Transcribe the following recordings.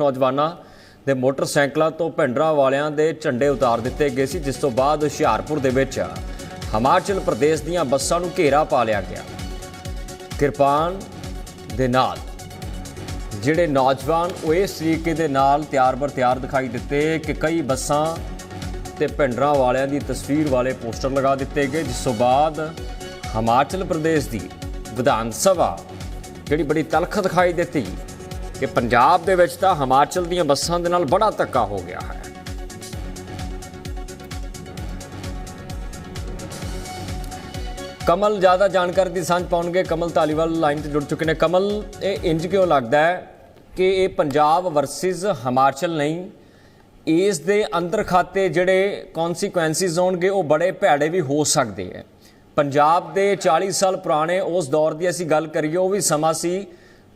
ਨੌਜਵਾਨਾਂ ਦੇ ਮੋਟਰਸਾਈਕਲਾਂ ਤੋਂ ਭਿੰਡਰਾਂ ਵਾਲਿਆਂ ਦੇ ਝੰਡੇ ਉਤਾਰ ਦਿੱਤੇ ਗਏ ਸੀ, ਜਿਸ ਤੋਂ ਬਾਅਦ ਹੁਸ਼ਿਆਰਪੁਰ ਦੇ ਵਿੱਚ ਹਿਮਾਚਲ ਪ੍ਰਦੇਸ਼ ਦੀਆਂ ਬੱਸਾਂ ਨੂੰ ਘੇਰਾ ਪਾ ਲਿਆ ਗਿਆ। ਕਿਰਪਾਨ ਦੇ ਨਾਲ ਜਿਹੜੇ ਨੌਜਵਾਨ ਉਹ ਇਸ ਤਰੀਕੇ ਦੇ ਨਾਲ ਤਿਆਰ ਬਰ ਤਿਆਰ ਦਿਖਾਈ ਦਿੱਤੇ ਕਿ ਕਈ ਬੱਸਾਂ ਤੇ ਭਿੰਡਰਾਂ ਵਾਲਿਆਂ ਦੀ ਤਸਵੀਰ ਵਾਲੇ ਪੋਸਟਰ ਲਗਾ ਦਿੱਤੇ ਗਏ, ਜਿਸ ਤੋਂ ਬਾਅਦ ਹਿਮਾਚਲ ਪ੍ਰਦੇਸ਼ ਦੀ ਵਿਧਾਨ ਸਭਾ ਜਿਹੜੀ ਬੜੀ ਤਲਖ ਦਿਖਾਈ ਦਿੱਤੀ। ਕਿ ਪੰਜਾਬ ਦੇ ਵਿੱਚ ਤਾਂ ਹਿਮਾਚਲ ਦੀਆਂ ਬੱਸਾਂ ਦੇ ਨਾਲ ਬੜਾ ਧੱਕਾ ਹੋ ਗਿਆ ਹੈ। ਕਮਲ, ਜ਼ਿਆਦਾ ਜਾਣਕਾਰੀ ਦੀ ਸਾਂਝ ਪਾਉਣਗੇ। ਕਮਲ ਧਾਲੀਵਾਲ ਲਾਈਨ ਤੇ ਜੁੜ ਚੁੱਕੇ ਨੇ। ਕਮਲ, ਇਹ ਇੰਜ ਕਿਉਂ ਲੱਗਦਾ ਹੈ ਕਿ ਇਹ ਪੰਜਾਬ ਵਰਸਸ ਹਿਮਾਚਲ ਨਹੀਂ? ਇਸ ਦੇ ਅੰਦਰ ਖਾਤੇ ਜਿਹੜੇ ਕਨਸੀਕੁਐਂਸਿਸ ਹੋਣਗੇ, ਉਹ ਬੜੇ ਭੈੜੇ ਵੀ ਹੋ ਸਕਦੇ ਹੈ। ਪੰਜਾਬ ਦੇ 40 ਸਾਲ ਪੁਰਾਣੇ ਉਸ ਦੌਰ ਦੀ ਅਸੀਂ ਗੱਲ ਕਰੀਏ, ਉਹ ਵੀ ਸਮਾਂ ਸੀ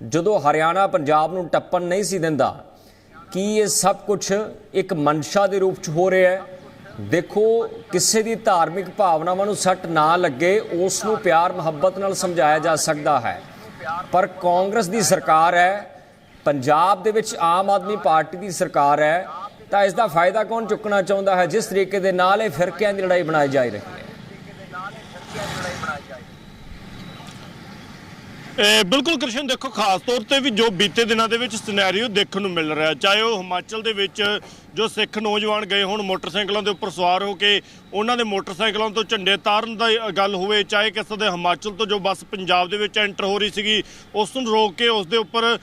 ਜਦੋਂ ਹਰਿਆਣਾ ਪੰਜਾਬ ਨੂੰ ਟੱਪਣ ਨਹੀਂ ਸੀ ਦਿੰਦਾ, ਕੀ ਇਹ ਸਭ ਕੁਝ ਇੱਕ ਮਨਸ਼ਾ ਦੇ ਰੂਪ ਚ ਹੋ ਰਿਹਾ ਹੈ? ਦੇਖੋ, ਕਿਸੇ ਦੀ ਧਾਰਮਿਕ ਭਾਵਨਾਵਾਂ ਨੂੰ ਸੱਟ ਨਾ ਲੱਗੇ, ਉਸ ਨੂੰ ਪਿਆਰ, ਮੁਹੱਬਤ ਨਾਲ ਸਮਝਾਇਆ ਜਾ ਸਕਦਾ ਹੈ। ਪਰ ਕਾਂਗਰਸ ਦੀ ਸਰਕਾਰ ਹੈ, ਪੰਜਾਬ ਦੇ ਵਿੱਚ ਆਮ ਆਦਮੀ ਪਾਰਟੀ ਦੀ ਸਰਕਾਰ ਹੈ, ਤਾਂ ਇਸ ਦਾ ਫਾਇਦਾ ਕੌਣ ਚੁੱਕਣਾ ਚਾਹੁੰਦਾ ਹੈ? ਜਿਸ ਤਰੀਕੇ ਦੇ ਨਾਲ ਇਹ ਫਿਰਕਿਆਂ ਦੀ ਲੜਾਈ ਬਣਾਈ ਜਾ ਰਹੀ ਹੈ। ਬਿਲਕੁਲ ਕ੍ਰਿਸ਼ਨ, ਦੇਖੋ, ਖਾਸ ਤੌਰ ਤੇ ਵੀ ਜੋ ਬੀਤੇ ਦਿਨਾਂ ਦੇ ਵਿੱਚ ਸਿਨੈਰੀਓ ਦੇਖਣ ਨੂੰ ਮਿਲ ਰਿਹਾ, ਚਾਹੇ ਉਹ ਹਿਮਾਚਲ ਦੇ ਵਿੱਚ ਜੋ ਸਿੱਖ ਨੌਜਵਾਨ ਗਏ ਹੋਣ ਮੋਟਰਸਾਈਕਲਾਂ ਦੇ ਉੱਪਰ ਸਵਾਰ ਹੋ ਕੇ, ਉਹਨਾਂ ਦੇ ਮੋਟਰਸਾਈਕਲਾਂ ਤੋਂ ਝੰਡੇ ਤਾਰਨ ਦਾ ਗੱਲ ਹੋਵੇ, ਚਾਹੇ ਕਿਸੇ ਦੇ ਹਿਮਾਚਲ ਤੋਂ ਜੋ ਬੱਸ ਪੰਜਾਬ ਦੇ ਵਿੱਚ ਐਂਟਰ ਹੋ ਰਹੀ ਸੀਗੀ, ਉਸ ਨੂੰ ਰੋਕ ਕੇ ਉਸ ਦੇ ਉੱਪਰ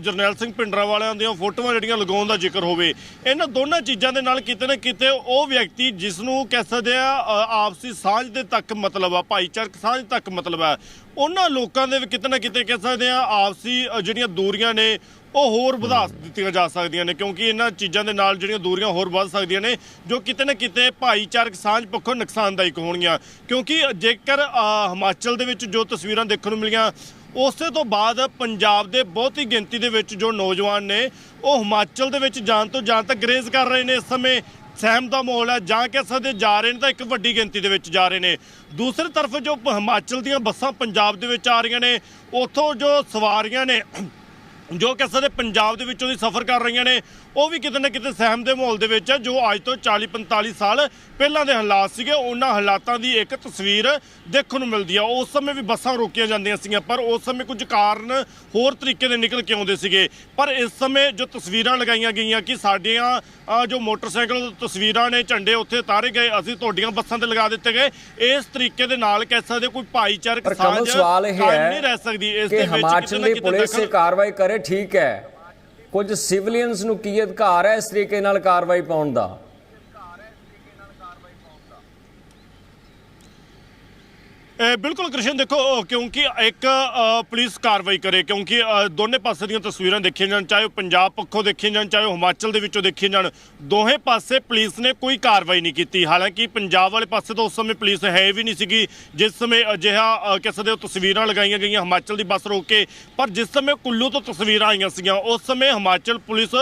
ਜਰਨੈਲ ਸਿੰਘ ਪਿੰਡਰਾ ਵਾਲਿਆਂ ਦੀਆਂ ਫੋਟੋਆਂ ਜਿਹੜੀਆਂ ਲਗਾਉਣ ਦਾ ਜ਼ਿਕਰ ਹੋਵੇ। ਇਹਨਾਂ ਦੋਨਾਂ ਚੀਜ਼ਾਂ ਦੇ ਨਾਲ ਕਿਤੇ ਨਾ ਕਿਤੇ ਉਹ ਵਿਅਕਤੀ ਜਿਸ ਨੂੰ ਕਹਿ ਸਕਦੇ ਆ ਆਪਸੀ ਸਾਂਝ ਦੇ ਤੱਕ ਮਤਲਬ ਆ, ਭਾਈਚਾਰਕ ਸਾਂਝ ਤੱਕ ਮਤਲਬ ਆ, ਉਹਨਾਂ ਲੋਕਾਂ ਦੇ ਵੀ ਕਿਤੇ ਨਾ ਕਿਤੇ ਕਹਿ ਸਕਦੇ ਆ, ਆਪਸੀ ਜਿਹੜੀਆਂ ਦੂਰੀਆਂ ਨੇ ਉਹ ਹੋਰ ਵਧਾ ਦਿੱਤੀਆਂ ਜਾ ਸਕਦੀਆਂ ਨੇ ਕਿਉਂਕਿ ਇਹਨਾਂ ਚੀਜ਼ਾਂ ਦੇ ਨਾਲ ਜਿਹੜੀਆਂ ਦੂਰੀਆਂ ਹੋਰ ਵੱਧ ਸਕਦੀਆਂ ਨੇ ਜੋ ਕਿਤੇ ਨਾ ਕਿਤੇ ਭਾਈਚਾਰਕ ਸਾਂਝ ਪੱਖੋਂ ਨੁਕਸਾਨਦਾਇਕ ਹੋਣਗੀਆਂ। ਕਿਉਂਕਿ ਜੇਕਰ ਹਿਮਾਚਲ ਦੇ ਵਿੱਚ ਜੋ ਤਸਵੀਰਾਂ ਦੇਖਣ ਨੂੰ ਮਿਲੀਆਂ ਉਸੇ ਤੋਂ ਬਾਅਦ ਪੰਜਾਬ ਦੇ ਬਹੁਤੀ ਗਿਣਤੀ ਦੇ ਵਿੱਚ ਜੋ ਨੌਜਵਾਨ ਨੇ ਉਹ ਹਿਮਾਚਲ ਦੇ ਵਿੱਚ ਜਾਣ ਤੋਂ ਜਾਣ ਤੱਕ ਗਰੇਜ਼ ਕਰ ਰਹੇ ਨੇ ਇਸ ਸਮੇਂ ਸਹਿਮ ਦਾ ਮਾਹੌਲ ਹੈ ਜਾਂ ਕਹਿ ਸਕਦੇ ਜਾ ਰਹੇ ਨੇ ਤਾਂ ਇੱਕ ਵੱਡੀ ਗਿਣਤੀ ਦੇ ਵਿੱਚ ਜਾ ਰਹੇ ਨੇ। ਦੂਸਰੀ ਤਰਫ ਜੋ ਹਿਮਾਚਲ ਦੀਆਂ ਬੱਸਾਂ ਪੰਜਾਬ ਦੇ ਵਿੱਚ ਆ ਰਹੀਆਂ ਨੇ ਉੱਥੋਂ ਜੋ ਸਵਾਰੀਆਂ ਨੇ ਜੋ ਕਿ ਸਾਡੇ ਪੰਜਾਬ ਦੇ ਵਿੱਚੋਂ ਦੀ ਸਫ਼ਰ ਕਰ ਰਹੀਆਂ ਨੇ। ਉਹ ਵੀ ਕਿਤੇ ਨਾ ਕਿਤੇ ਸਹਿਮ ਦੇ ਮਾਹੌਲ ਦੇ ਵਿੱਚ ਹੈ ਜੋ ਅੱਜ ਤੋਂ 40 45 ਸਾਲ ਪਹਿਲਾਂ ਦੇ ਹਾਲਾਤ ਸੀਗੇ ਉਹਨਾਂ ਹਾਲਾਤਾਂ ਦੀ ਇੱਕ ਤਸਵੀਰ ਦੇਖਣ ਨੂੰ ਮਿਲਦੀ ਆ। ਉਸ ਸਮੇਂ ਵੀ ਬੱਸਾਂ ਰੋਕੀਆਂ ਜਾਂਦੀਆਂ ਸੀਗੀਆਂ ਪਰ ਉਸ ਸਮੇਂ ਕੁਝ ਕਾਰਨ ਹੋਰ ਤਰੀਕੇ ਦੇ ਨਿਕਲ ਕੇ ਆਉਂਦੇ ਸੀਗੇ। ਪਰ ਇਸ ਸਮੇਂ ਜੋ ਤਸਵੀਰਾਂ ਲਗਾਈਆਂ ਗਈਆਂ ਕਿ ਸਾਡੀਆਂ ਜੋ ਮੋਟਰਸਾਈਕਲ ਤਸਵੀਰਾਂ ਨੇ ਝੰਡੇ ਉੱਥੇ ਉਤਾਰੇ ਗਏ ਅਸੀਂ ਤੁਹਾਡੀਆਂ ਬੱਸਾਂ ਤੇ ਲਗਾ ਦਿੱਤੇ ਗਏ। ਇਸ ਤਰੀਕੇ ਦੇ ਨਾਲ ਕਹਿ ਸਕਦੇ ਕੋਈ ਭਾਈਚਾਰਕ ਸਾਂਝ ਕਾਇਮ ਨਹੀਂ ਰਹਿ ਸਕਦੀ। ਇਸ ਦੇ ਵਿੱਚ ਕਿਤੇ ਨਾ ਕਿਤੇ ਪੁਲਿਸ ਕਾਰਵਾਈ ਕਰੇ ਠੀਕ ਹੈ। ਕੁਝ ਸਿਵਲੀਅਨਸ ਨੂੰ ਕੀ ਅਧਿਕਾਰ ਹੈ ਇਸ ਤਰੀਕੇ ਨਾਲ ਕਾਰਵਾਈ ਪਾਉਣ ਦਾ ਇਹ ਬਿਲਕੁਲ ਕ੍ਰਿਸ਼ਨ ਦੇਖੋ ਅਹ ਕਿਉਂਕਿ ਇੱਕ ਪੁਲਿਸ ਕਾਰਵਾਈ ਕਰੇ ਕਿਉਂਕਿ ਦੋਨੇ ਪਾਸੇ ਦੀਆਂ ਤਸਵੀਰਾਂ ਦੇਖੀਆਂ ਜਾਣ ਚਾਹੇ ਉਹ ਪੰਜਾਬ ਪੱਖੋਂ ਦੇਖੀਆਂ ਜਾਣ ਚਾਹੇ ਉਹ ਹਿਮਾਚਲ ਦੇ ਵਿੱਚੋਂ ਦੇਖੀਆਂ ਜਾਣ ਦੋਹੇ ਪਾਸੇ ਪੁਲਿਸ ਨੇ ਕੋਈ ਕਾਰਵਾਈ ਨਹੀਂ ਕੀਤੀ। ਹਾਲਾਂਕਿ ਪੰਜਾਬ ਵਾਲੇ ਪਾਸੇ ਤੋਂ ਉਸ ਸਮੇਂ ਪੁਲਿਸ ਹੈ ਵੀ ਨਹੀਂ ਸੀਗੀ ਜਿਸ ਸਮੇਂ ਅਜਿਹਾ ਅਹ, ਕਿਸੇ ਦੇ ਤਸਵੀਰਾਂ ਲਗਾਈਆਂ ਗਈਆਂ ਹਿਮਾਚਲ ਦੀ ਬੱਸ ਰੋਕ ਕੇ ਪਰ ਜਿਸ ਸਮੇਂ ਕੁੱਲੂ ਤੋਂ ਤਸਵੀਰਾਂ ਆਈਆਂ ਸੀਗੀਆਂ ਉਸ ਸਮੇਂ ਹਿਮਾਚਲ ਪੁਲਿਸ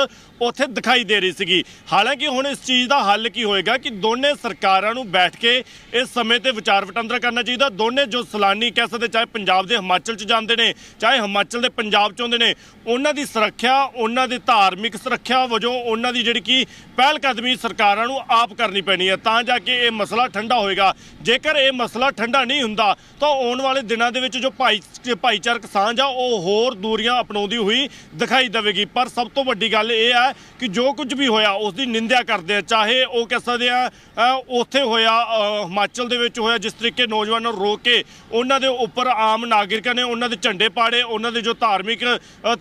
ਉੱਥੇ ਦਿਖਾਈ ਦੇ ਰਹੀ ਸੀਗੀ। ਹਾਲਾਂਕਿ ਹੁਣ ਇਸ ਚੀਜ਼ ਦਾ ਹੱਲ ਕੀ ਹੋਏਗਾ ਕਿ ਦੋਨੇ ਸਰਕਾਰਾਂ ਨੂੰ ਬੈਠ ਕੇ ਇਸ ਸਮੇਂ ਤੇ ਵਿਚਾਰ ਵਟਾਂਦਰਾ ਕਰਨਾ ਚਾਹੀਦਾ ਉਹਨੇ ਜੋ ਸਲਾਨੀ ਕਹਿ ਸਕਦੇ ਚਾਹੇ ਪੰਜਾਬ ਦੇ ਹਿਮਾਚਲ ਚ ਜਾਂਦੇ ਨੇ, ਚਾਹੇ ਹਿਮਾਚਲ ਦੇ ਪੰਜਾਬ ਚ ਆਉਂਦੇ ਨੇ, ਉਹਨਾਂ ਦੀ ਸੁਰੱਖਿਆ, ਉਹਨਾਂ ਦੀ ਧਾਰਮਿਕ ਸੁਰੱਖਿਆ ਵਜੋਂ ਉਹਨਾਂ ਦੀ ਜਿਹੜੀ ਕਿ ਪਹਿਲ ਕਦਮੀ ਸਰਕਾਰਾਂ ਨੂੰ ਆਪ ਕਰਨੀ ਪੈਣੀ ਹੈ। ਤਾਂ ਜਾ ਕੇ ਇਹ ਮਸਲਾ ਠੰਡਾ ਹੋਏਗਾ। ਜੇਕਰ ਇਹ ਮਸਲਾ ਠੰਡਾ ਨਹੀਂ ਹੁੰਦਾ, ਤਾਂ ਆਉਣ ਵਾਲੇ ਦਿਨਾਂ ਦੇ ਵਿੱਚ ਜੋ ਭਾਈ, ਭਾਈਚਾਰਕ ਸਾਂਝ ਆ, ਉਹ ਹੋਰ ਦੂਰੀਆਂ ਅਪਣਾਉਂਦੀ ਹੋਈ ਦਿਖਾਈ ਦੇਵੇਗੀ। ਪਰ ਸਭ ਤੋਂ ਵੱਡੀ ਗੱਲ ਇਹ ਹੈ ਕਿ ਜੋ ਕੁਝ ਵੀ ਹੋਇਆ ਉਸ ਦੀ ਨਿੰਦਿਆ ਕਰਦੇ ਆ। ਚਾਹੇ ਉਹ ਕਹਿ ਸਕਦੇ ਆ ਉੱਥੇ ਹੋਇਆ ਹਿਮਾਚਲ ਦੇ ਵਿੱਚ ਹੋਇਆ, ਜਿਸ ਤਰੀਕੇ ਨੌਜਵਾਨਾਂ ਨੂੰ ਰੋਕ ਕੇ ਉਹਨਾਂ ਦੇ ਉੱਪਰ ਆਮ ਨਾਗਰਿਕਾਂ ਨੇ ਉਹਨਾਂ ਦੇ ਝੰਡੇ ਪਾੜੇ, ਉਹਨਾਂ ਦੇ ਜੋ ਧਾਰਮਿਕ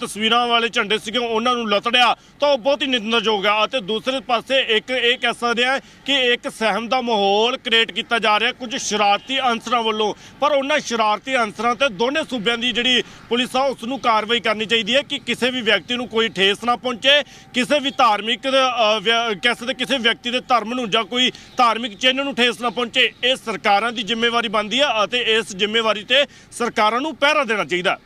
ਤਸਵੀਰਾਂ ਵਾਲੇ ਝੰਡੇ ਸੀਗੇ, ਉਹਨਾਂ ਨੂੰ ਲਤੜਿਆ, ਤਾਂ ਉਹ ਬਹੁਤ ਹੀ ਨਿੰਦਣਯੋਗ ਆ। ਅਤੇ ਦੂਸਰੇ ਪਾਸੇ ਇੱਕ ਇਹ ਕਹਿ ਸਕਦੇ ਆ ਕਿ ਇੱਕ ਸਹਿਮ ਦਾ ਮਾਹੌਲ ਕ੍ਰੀਏਟ ਕੀਤਾ ਜਾ ਰਿਹਾ, ਕੁਝ ਸ਼ਰਾਰਤੀ ਅਨਸਰਾਂ ਵੱਲੋਂ। ਪਰ ਉਹਨਾਂ ਸ਼ਰਾਰਤੀ ਅਨਸਰਾਂ ਤੇ ਦੋਨੇ ਸੂਬਿਆਂ ਦੀ ਜਿਹੜੀ ਪੁਲਿਸ ਆ, ਉਸ ਨੂੰ ਕਾਰਵਾਈ ਕਰਨੀ ਚਾਹੀਦੀ ਹੈ ਕਿ ਕਿਸੇ ਵੀ ਵਿਅਕਤੀ ਨੂੰ ਕੋਈ ਠੇਸ ਨਾ ਪਹੁੰਚੇ, ਕਿਸੇ ਵੀ ਧਾਰਮਿਕ ਕਹਿ ਸਕਦੇ ਕਿਸੇ ਵਿਅਕਤੀ ਦੇ ਧਰਮ ਨੂੰ ਜਾਂ ਕੋਈ ਧਾਰਮਿਕ ਚਿੰਨ੍ਹ ਨੂੰ ਠੇਸ ਨਾ ਪਹੁੰਚੇ। ਇਹ ਸਰਕਾਰਾਂ ਦੀ ਜ਼ਿੰਮੇਵਾਰੀ ਬਣਦੀ ਹੈ ਅਤੇ ਇਸ ਜ਼ਿੰਮੇਵਾਰੀ ਤੇ ਸਰਕਾਰਾਂ ਨੂੰ ਪਹਿਰਾ ਦੇਣਾ ਚਾਹੀਦਾ।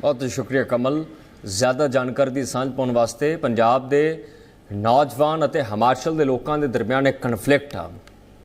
ਬਹੁਤ ਸ਼ੁਕਰੀਆ ਕਮਲ। ਜ਼ਿਆਦਾ ਜਾਣਕਾਰੀ ਦੀ ਸਾਂਝ ਪਾਉਣ ਵਾਸਤੇ ਪੰਜਾਬ ਦੇ ਨੌਜਵਾਨ ਅਤੇ ਹਿਮਾਚਲ ਦੇ ਲੋਕਾਂ ਦੇ ਦਰਮਿਆਨ ਇੱਕ ਕਨਫਲਿਕਟ ਆ।